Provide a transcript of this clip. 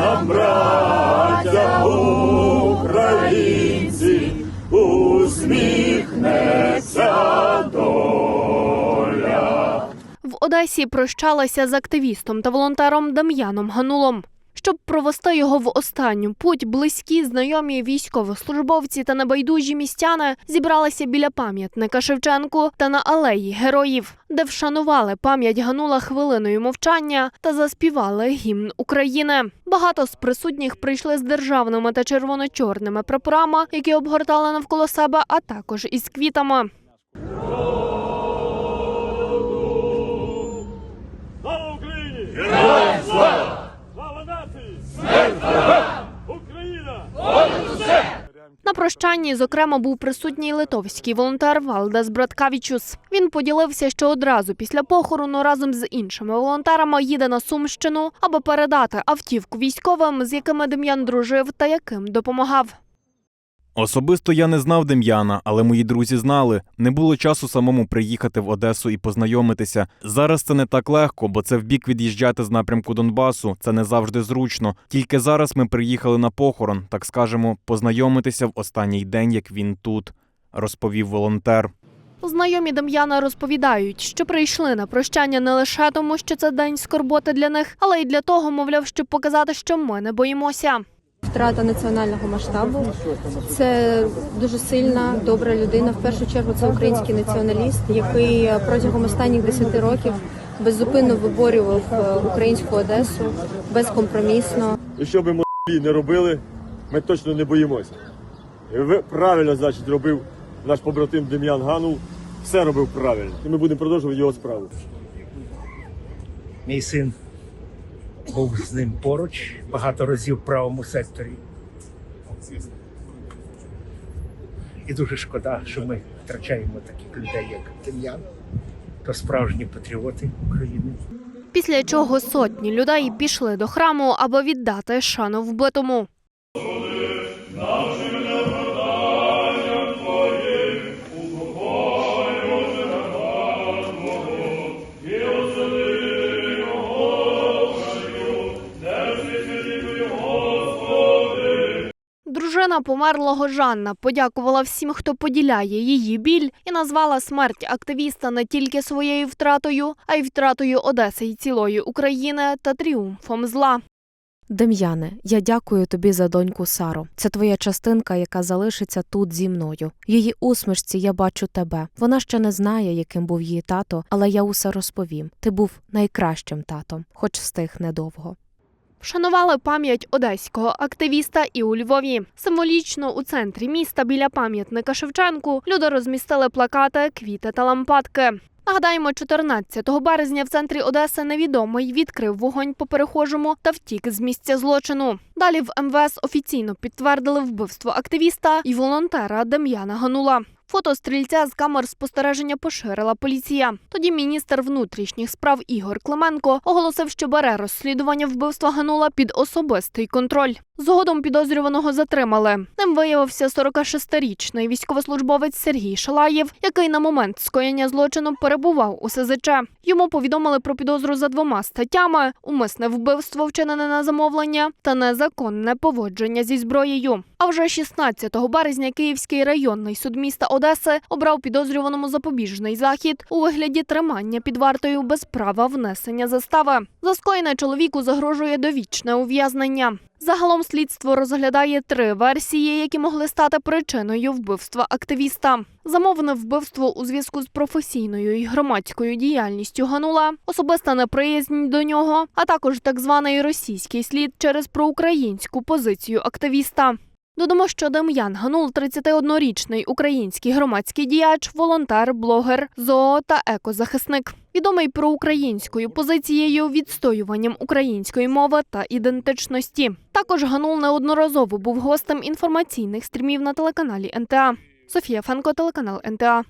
нам, браття українці, усміхнеться доля. В Одесі прощалася з активістом та волонтером Дем'яном Ганулом. Щоб провести його в останню путь, близькі, знайомі військовослужбовці та небайдужі містяни зібралися біля пам'ятника Шевченку та на алеї героїв, де вшанували пам'ять Ганула хвилиною мовчання та заспівали гімн України. Багато з присутніх прийшли з державними та червоно-чорними прапорами, які обгортали навколо себе, а також із квітами. Прощанні, зокрема, був присутній литовський волонтер Валдес Браткавічус. Він поділився, що одразу після похорону разом з іншими волонтерами їде на Сумщину, аби передати автівку військовим, з якими Дем'ян дружив та яким допомагав. Особисто я не знав Дем'яна, але мої друзі знали. Не було часу самому приїхати в Одесу і познайомитися. Зараз це не так легко, бо це вбік від'їжджати з напрямку Донбасу. Це не завжди зручно. Тільки зараз ми приїхали на похорон, так скажемо, познайомитися в останній день, як він тут, розповів волонтер. Знайомі Дем'яна розповідають, що прийшли на прощання не лише тому, що це день скорботи для них, але й для того, мовляв, щоб показати, що ми не боїмося. Втрата національного масштабу це дуже сильна, добра людина. В першу чергу це український націоналіст, який протягом останніх 10 років беззупинно виборював е, українську Одесу безкомпромісно. І що би м***і не робили, ми точно не боїмося. І ви правильно, значить, робив наш побратим Дем'ян Ганул. Все робив правильно. І ми будемо продовжувати його справу. Мій син був з ним поруч багато разів в правому секторі. І дуже шкода, що ми втрачаємо таких людей, як Дем'ян, то справжні патріоти України. Після чого сотні людей пішли до храму, аби віддати шану вбитому. Дружина померлого Жанна подякувала всім, хто поділяє її біль, і назвала смерть активіста не тільки своєю втратою, а й втратою Одеси й цілої України та тріумфом зла. Дем'яне, я дякую тобі за доньку Сару. Це твоя частинка, яка залишиться тут зі мною. Її усмішці я бачу тебе. Вона ще не знає, яким був її тато, але я усе розповім. Ти був найкращим татом, хоч встиг недовго. Вшанували пам'ять одеського активіста і у Львові. Символічно у центрі міста біля пам'ятника Шевченку люди розмістили плакати, квіти та лампадки. Нагадаємо, 14 березня в центрі Одеси невідомий відкрив вогонь по перехожому та втік з місця злочину. Далі в МВС офіційно підтвердили вбивство активіста і волонтера Дем'яна Ганула. Фото стрільця з камер спостереження поширила поліція. Тоді міністр внутрішніх справ Ігор Клименко оголосив, що бере розслідування вбивства Ганула під особистий контроль. Згодом підозрюваного затримали. Ним виявився 46-річний військовослужбовець Сергій Шалаєв, який на момент скоєння злочину перебував у СЗЧ. Йому повідомили про підозру за двома статтями: умисне вбивство, вчинене на замовлення та незаконне поводження зі зброєю. А вже 16 березня Київський районний суд міста Одеси обрав підозрюваному запобіжний захід у вигляді тримання під вартою без права внесення застави. За скоєне чоловіку загрожує довічне ув'язнення. Загалом слідство розглядає три версії, які могли стати причиною вбивства активіста. Замовне вбивство у зв'язку з професійною і громадською діяльністю Ганула, особиста неприязнь до нього, а також так званий російський слід через проукраїнську позицію активіста. Додамо, що Дем'ян Ганул 31-річний український громадський діяч, волонтер, блогер, зоо та екозахисник. Відомий проукраїнською позицією, відстоюванням української мови та ідентичності. Також Ганул неодноразово був гостем інформаційних стрімів на телеканалі НТА. Софія Фенко, телеканал НТА.